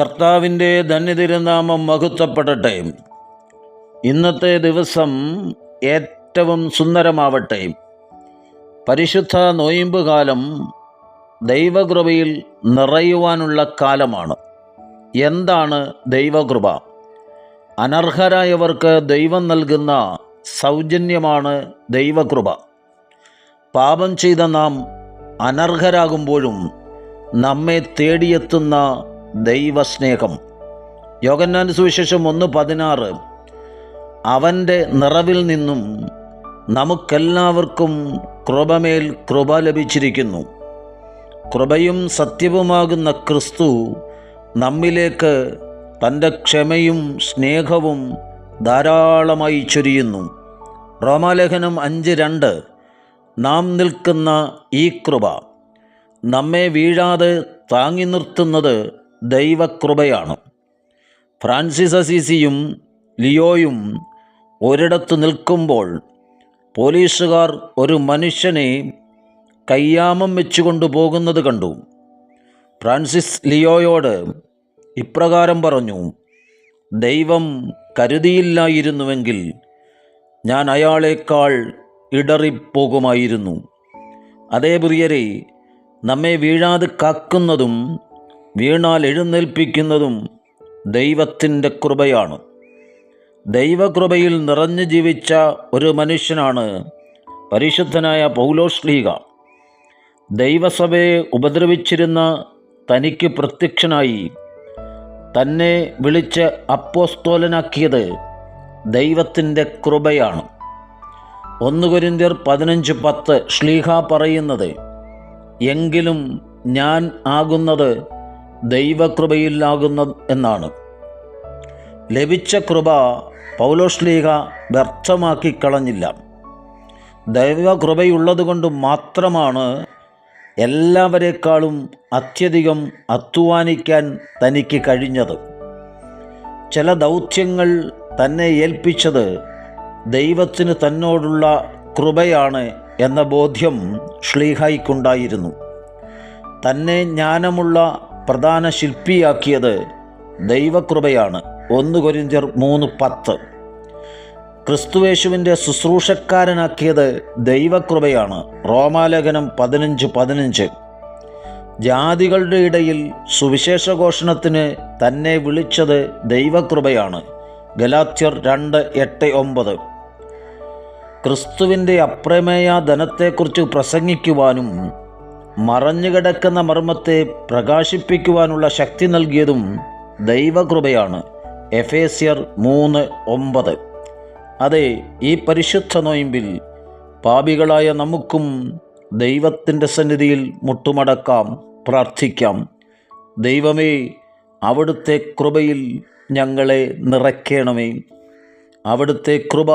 കർത്താവിന്റെ ധന്യതിരുനാമം മഹത്വപ്പെടട്ടെ. ഇന്നത്തെ ദിവസം ഏറ്റവും സുന്ദരമാവട്ടെ. പരിശുദ്ധ നോയിമ്പ് കാലം ദൈവകൃപയിൽ നിറയുവാനുള്ള കാലമാണ്. എന്താണ് ദൈവകൃപ? അനർഹരായവർക്ക് ദൈവം നൽകുന്ന സൗജന്യമാണ് ദൈവകൃപ. പാപം ചെയ്ത നാം അനർഹരാകുമ്പോഴും നമ്മെ തേടിയെത്തുന്ന ദൈവസ്നേഹം. യോഗന്നാൻ സുവിശേഷം ഒന്ന് പതിനാറ്. അവന്റെ നിറവിൽ നിന്നും നമുക്കെല്ലാവർക്കും കൃപമേൽ കൃപ ലഭിച്ചിരിക്കുന്നു. കൃപയും സത്യവുമാകുന്ന ക്രിസ്തു നമ്മിലേക്ക് തന്റെ ക്ഷമയും സ്നേഹവും ധാരാളമായി ചൊരിയുന്നു. റോമാലേഖനം അഞ്ച് രണ്ട്. നാം നിൽക്കുന്ന ഈ കൃപ നമ്മെ വീഴാതെ താങ്ങി നിർത്തുന്നത് ദൈവകൃപയാണ്. ഫ്രാൻസിസ് അസീസിയും ലിയോയും ഒരിടത്ത് നിൽക്കുമ്പോൾ പോലീസുകാർ ഒരു മനുഷ്യനെ കയ്യാമം വെച്ചുകൊണ്ട് പോകുന്നത് കണ്ടു. ഫ്രാൻസിസ് ലിയോയോട് ഇപ്രകാരം പറഞ്ഞു ദൈവം കരുതിയില്ലായിരുന്നുവെങ്കിൽ ഞാൻ അയാളേക്കാൾ ഇടറിപ്പോകുമായിരുന്നു. അതേ പ്രിയരെ നമ്മെ വീഴാതെ കാക്കുന്നതും വീണാൽ എഴുന്നേൽപ്പിക്കുന്നതും ദൈവത്തിന്റെ കൃപയാണ്. ദൈവകൃപയിൽ നിറഞ്ഞു ജീവിച്ച ഒരു മനുഷ്യനാണ് പരിശുദ്ധനായ പൗലോശ്ലീക ദൈവസഭയെ ഉപദ്രവിച്ചിരുന്ന തനിക്ക് പ്രത്യക്ഷനായി തന്നെ വിളിച്ച് അപ്പോസ്തോലനാക്കിയത് ദൈവത്തിന്റെ കൃപയാണ്. ഒന്ന് കൊരിന്ത്യർ പതിനഞ്ച് പത്ത് ശ്ലീഹ പറയുന്നത് എങ്കിലും ഞാൻ ആകുന്നത് ദൈവകൃപയിലാകുന്ന എന്നാണ്. ലഭിച്ച കൃപ പൗലോശ്ലീഹ വ്യർത്ഥമാക്കി കളഞ്ഞില്ല. ദൈവകൃപയുള്ളതുകൊണ്ട് മാത്രമാണ് എല്ലാവരെക്കാളും അത്യധികം അധ്വാനിക്കാൻ തനിക്ക് കഴിഞ്ഞത്. ചില ദൗത്യങ്ങൾ തന്നെ ഏൽപ്പിച്ചത് ദൈവത്തിന് തന്നോടുള്ള കൃപയാണ് എന്ന ബോധ്യം ശ്ലീഹായിക്കുണ്ടായിരുന്നു. തന്നെ ജ്ഞാനമുള്ള പ്രധാന ശില്പിയാക്കിയത് ദൈവകൃപയാണ്. ഒന്ന് കൊരിന്ത്യർ മൂന്ന് പത്ത്. ക്രിസ്തുവേശുവിന്റെ ശുശ്രൂഷക്കാരനാക്കിയത് ദൈവകൃപയാണ്. റോമാലേഖനം പതിനഞ്ച് പതിനഞ്ച്. ജാതികളുടെ ഇടയിൽ സുവിശേഷഘോഷണത്തിന് തന്നെ വിളിച്ചത് ദൈവകൃപയാണ്. ഗലാത്യർ രണ്ട് എട്ട് ഒമ്പത്. ക്രിസ്തുവിന്റെ അപ്രമേയ ധനത്തെക്കുറിച്ച് പ്രസംഗിക്കുവാനും മറഞ്ഞുകിടക്കുന്ന മർമ്മത്തെ പ്രകാശിപ്പിക്കുവാനുള്ള ശക്തി നൽകിയതും ദൈവകൃപയാണ്. എഫേസ്യർ മൂന്ന് ഒമ്പത്. അതെ ഈ പരിശുദ്ധ നോയിമ്പിൽ പാപികളായ നമുക്കും ദൈവത്തിന്റെ സന്നിധിയിൽ മുട്ടുമടക്കാം പ്രാർത്ഥിക്കാം. ദൈവമേ അവിടുത്തെ കൃപയിൽ ഞങ്ങളെ നിറയ്ക്കണമേ. അവിടുത്തെ കൃപ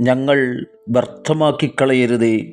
ഞങ്ങൾ വ്യർത്ഥമാക്കി കളയരുതേ